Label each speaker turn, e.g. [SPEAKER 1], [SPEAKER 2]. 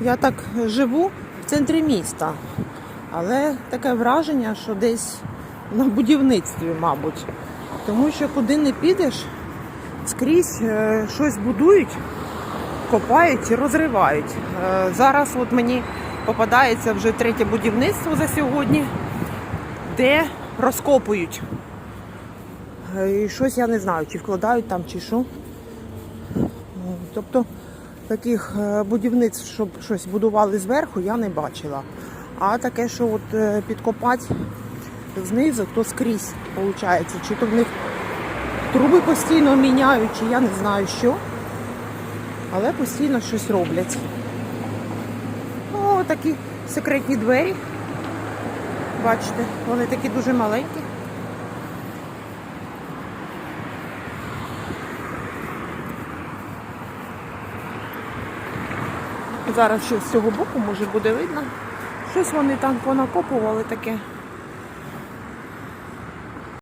[SPEAKER 1] Я так живу в центрі міста, але таке враження, що десь на будівництві, мабуть. Тому що куди не підеш, скрізь е, щось будують, копають і розривають. Е, Зараз от мені попадається вже третє будівництво за сьогодні, де розкопують. Е, І щось я не знаю, чи вкладають там, чи що. Тобто таких е, будівництв, щоб щось будували зверху, я не бачила. А таке, що от е, підкопати знизу, то скрізь виходить. Чи то в них труби постійно міняють, чи я не знаю що. Але постійно щось роблять. Ну, такі секретні двері. Бачите, вони такі дуже маленькі. Зараз щось з цього боку може буде видно. Щось вони там понакопували таке.